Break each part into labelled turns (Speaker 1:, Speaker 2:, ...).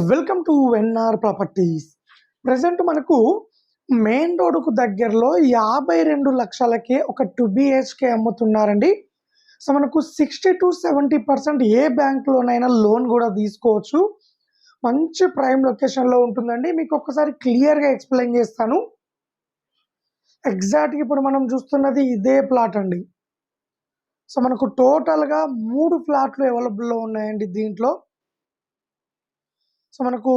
Speaker 1: Welcome to NR Properties present మనకు main రోడ్కు దగ్గరలో యాభై రెండు లక్షలకే ఒక టూ బిహెచ్కే అమ్ముతున్నారండి. సో మనకు సిక్స్టీ టు సెవెంటీ పర్సెంట్ ఏ బ్యాంక్లోనైనా లోన్ కూడా తీసుకోవచ్చు. మంచి ప్రైమ్ లొకేషన్లో ఉంటుందండి. మీకు ఒక్కసారి క్లియర్గా ఎక్స్ప్లెయిన్ చేస్తాను. ఎగ్జాక్ట్గా ఇప్పుడు మనం చూస్తున్నది ఇదే ప్లాట్ అండి. సో మనకు టోటల్గా మూడు ఫ్లాట్లు అవైలబుల్లో ఉన్నాయండి దీంట్లో. సో మనకు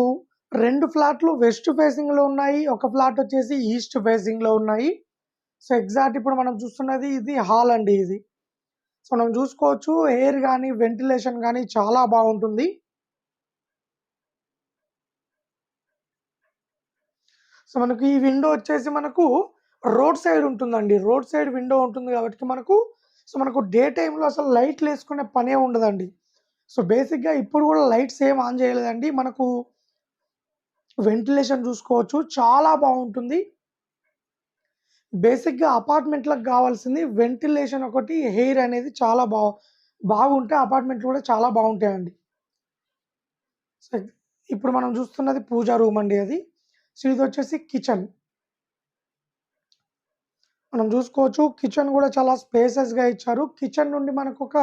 Speaker 1: రెండు ఫ్లాట్లు వెస్ట్ ఫేసింగ్లో ఉన్నాయి. ఒక ఫ్లాట్ వచ్చేసి ఈస్ట్ ఫేసింగ్లో ఉన్నాయి. సో ఎగ్జాక్ట్ ఇప్పుడు మనం చూస్తున్నది ఇది హాల్ అండి ఇది. సో మనం చూసుకోవచ్చు ఎయిర్ కానీ వెంటిలేషన్ కానీ చాలా బాగుంటుంది. సో మనకు ఈ విండో వచ్చేసి మనకు రోడ్ సైడ్ ఉంటుందండి. రోడ్ సైడ్ విండో ఉంటుంది కాబట్టి మనకు సో మనకు డే టైంలో అసలు లైట్లు వేసుకునే పనే ఉండదండి. సో బేసిక్గా ఇప్పుడు కూడా లైట్స్ ఏం ఆన్ చేయలేదండి. మనకు వెంటిలేషన్ చూసుకోవచ్చు. చాలా బాగుంటుంది. బేసిక్గా అపార్ట్మెంట్లకు కావాల్సింది వెంటిలేషన్ ఒకటి హెయిర్ అనేది చాలా బా బాగుంటే అపార్ట్మెంట్లు కూడా చాలా బాగుంటాయండి. సో ఇప్పుడు మనం చూస్తున్నది పూజా రూమ్ అండి అది. సో ఇది వచ్చేసి కిచెన్. మనం చూసుకోవచ్చు. కిచెన్ కూడా చాలా స్పేసెస్గా ఇచ్చారు. కిచెన్ నుండి మనకు ఒక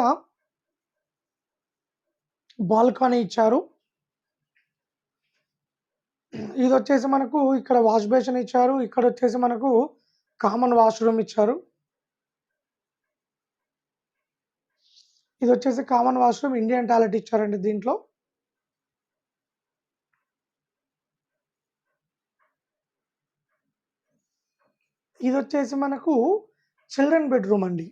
Speaker 1: బాల్కనీ ఇచ్చారు. ఇది వచ్చేసి మనకు ఇక్కడ వాష్ బేసిన్ ఇచ్చారు. ఇక్కడ వచ్చేసి మనకు కామన్ వాష్రూమ్ ఇచ్చారు. ఇది వచ్చేసి కామన్ వాష్రూమ్ ఇండియన్ టాయిలెట్ ఇచ్చారండి దీంట్లో. ఇది వచ్చేసి మనకు చిల్డ్రన్ బెడ్రూమ్ అండి.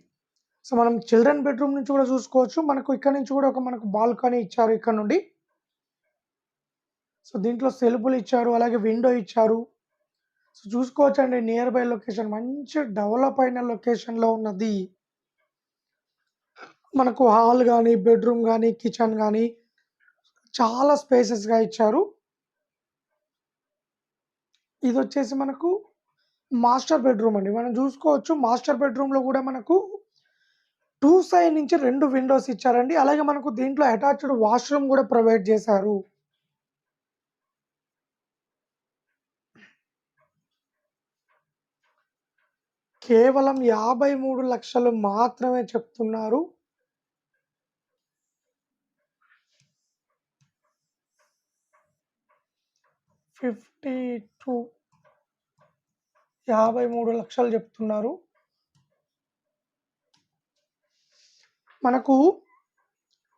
Speaker 1: సో మనం చిల్డ్రన్ బెడ్రూమ్ నుంచి కూడా చూసుకోవచ్చు. మనకు ఇక్కడ నుంచి కూడా ఒక మనకు బాల్కనీ ఇచ్చారు ఇక్కడ నుండి. సో దీంట్లో సెల్ఫులు ఇచ్చారు అలాగే విండో ఇచ్చారు. సో చూసుకోవచ్చు అండి నియర్ బై లొకేషన్ మంచి డెవలప్ అయిన లొకేషన్లో ఉన్నది. మనకు హాల్ కానీ బెడ్రూమ్ కానీ కిచెన్ కానీ చాలా స్పేసెస్గా ఇచ్చారు. ఇది వచ్చేసి మనకు మాస్టర్ బెడ్రూమ్ అండి. మనం చూసుకోవచ్చు మాస్టర్ బెడ్రూమ్లో కూడా మనకు టూ సైడ్ నుంచి రెండు విండోస్ ఇచ్చారండి. అలాగే మనకు దీంట్లో అటాచ్డ్ వాష్రూమ్ కూడా ప్రొవైడ్ చేశారు. కేవలం యాభై మూడు లక్షలు మాత్రమే చెప్తున్నారు. ఫిఫ్టీ టూ యాభై మూడు లక్షలు చెప్తున్నారు. మనకు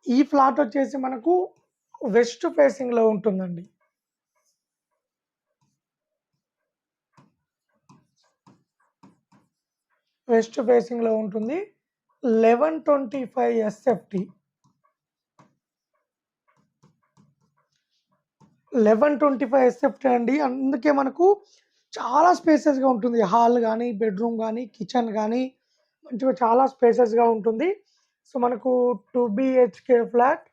Speaker 1: ఈ ఫ్లాట్ వచ్చేసి మనకు వెస్ట్ ఫేసింగ్లో ఉంటుందండి. వెస్ట్ ఫేసింగ్లో ఉంటుంది. Eleven twenty five SFT. Eleven twenty five SFT అండి. అందుకే మనకు చాలా స్పేసెస్గా ఉంటుంది. హాల్ కానీ బెడ్రూమ్ కానీ కిచెన్ కానీ మంచిగా చాలా స్పేసెస్గా ఉంటుంది. సో మనకు టూ బిహెచ్కే ఫ్లాట్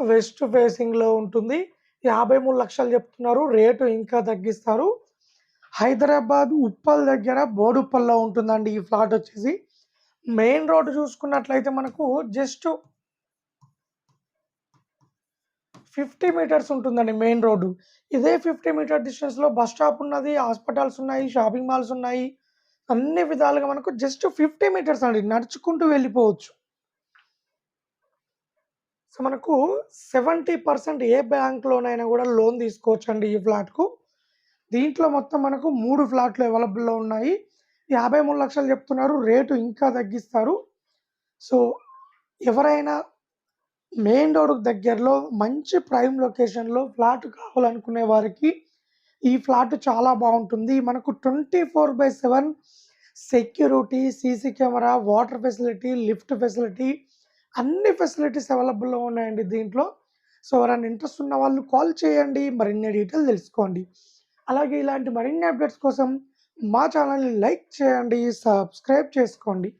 Speaker 1: వెస్ట్ ఫేసింగ్లో ఉంటుంది. యాభై మూడు లక్షలు చెప్తున్నారు. రేటు ఇంకా తగ్గిస్తారు. హైదరాబాద్ ఉప్పల్ దగ్గర బోడుప్పల్లో ఉంటుందండి ఈ ఫ్లాట్ వచ్చేసి. మెయిన్ రోడ్ చూసుకున్నట్లయితే మనకు జస్ట్ ఫిఫ్టీ మీటర్స్ ఉంటుందండి మెయిన్ రోడ్డు. ఇదే ఫిఫ్టీ మీటర్ డిస్టెన్స్లో బస్ స్టాప్ ఉన్నది హాస్పిటల్స్ ఉన్నాయి షాపింగ్ మాల్స్ ఉన్నాయి. అన్ని విధాలుగా మనకు జస్ట్ ఫిఫ్టీ మీటర్స్ అండి. నడుచుకుంటూ వెళ్ళిపోవచ్చు. సో మనకు సెవెంటీ పర్సెంట్ ఏ బ్యాంక్లోనైనా కూడా లోన్ తీసుకోవచ్చు అండి ఈ ఫ్లాట్కు. దీంట్లో మొత్తం మనకు మూడు ఫ్లాట్లు అవైలబుల్లో ఉన్నాయి. యాభై మూడు లక్షలు చెప్తున్నారు. రేటు ఇంకా తగ్గిస్తారు. సో ఎవరైనా మెయిన్ రోడ్ దగ్గరలో మంచి ప్రైమ్ లొకేషన్లో ఫ్లాట్ కావాలనుకునే వారికి ఈ ఫ్లాట్ చాలా బాగుంటుంది. మనకు twenty four by seven security CC camera water facility lift facility అన్ని ఫెసిలిటీస్ అవైలబుల్లో ఉన్నాయండి దీంట్లో. సో ఎవరైనా ఇంట్రెస్ట్ ఉన్న వాళ్ళు కాల్ చేయండి. మరిన్ని డీటెయిల్ తెలుసుకోండి. అలాగే ఇలాంటి మరిన్ని అప్డేట్స్ కోసం మా ఛానల్ని లైక్ చేయండి సబ్స్క్రైబ్ చేసుకోండి.